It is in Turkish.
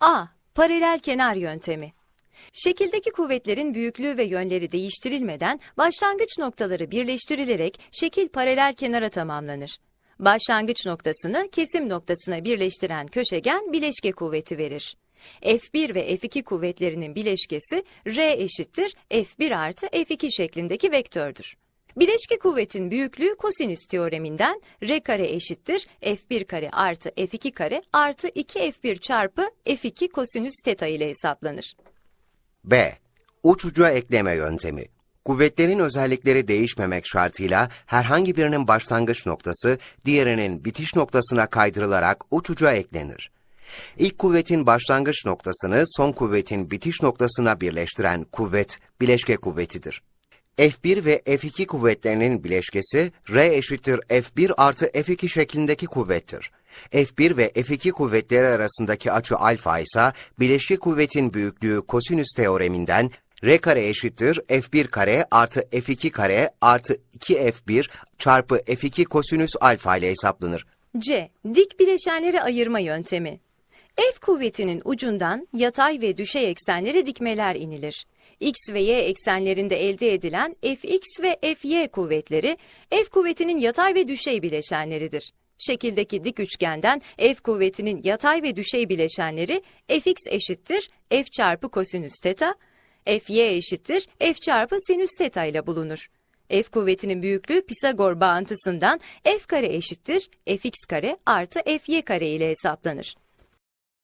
A. Paralel kenar yöntemi. Şekildeki kuvvetlerin büyüklüğü ve yönleri değiştirilmeden başlangıç noktaları birleştirilerek şekil paralel kenara tamamlanır. Başlangıç noktasını kesim noktasına birleştiren köşegen bileşke kuvveti verir. F1 ve F2 kuvvetlerinin bileşkesi R eşittir F1 artı F2 şeklindeki vektördür. Bileşke kuvvetin büyüklüğü kosinüs teoreminden R kare eşittir F1 kare artı F2 kare artı 2 F1 çarpı F2 kosinüs teta ile hesaplanır. B. Uç uca ekleme yöntemi. Kuvvetlerin özellikleri değişmemek şartıyla herhangi birinin başlangıç noktası diğerinin bitiş noktasına kaydırılarak uç uca eklenir. İlk kuvvetin başlangıç noktasını son kuvvetin bitiş noktasına birleştiren kuvvet bileşke kuvvetidir. F1 ve F2 kuvvetlerinin bileşkesi R eşittir F1 artı F2 şeklindeki kuvvettir. F1 ve F2 kuvvetleri arasındaki açı alfa ise bileşke kuvvetin büyüklüğü kosinüs teoreminden R kare eşittir F1 kare artı F2 kare artı 2F1 çarpı F2 kosinüs alfa ile hesaplanır. C. Dik bileşenleri ayırma yöntemi. F kuvvetinin ucundan yatay ve düşey eksenlere dikmeler inilir. X ve Y eksenlerinde elde edilen Fx ve Fy kuvvetleri F kuvvetinin yatay ve düşey bileşenleridir. Şekildeki dik üçgenden F kuvvetinin yatay ve düşey bileşenleri Fx eşittir F çarpı kosinüs teta, Fy eşittir F çarpı sinüs teta ile bulunur. F kuvvetinin büyüklüğü Pisagor bağıntısından F kare eşittir Fx kare artı Fy kare ile hesaplanır.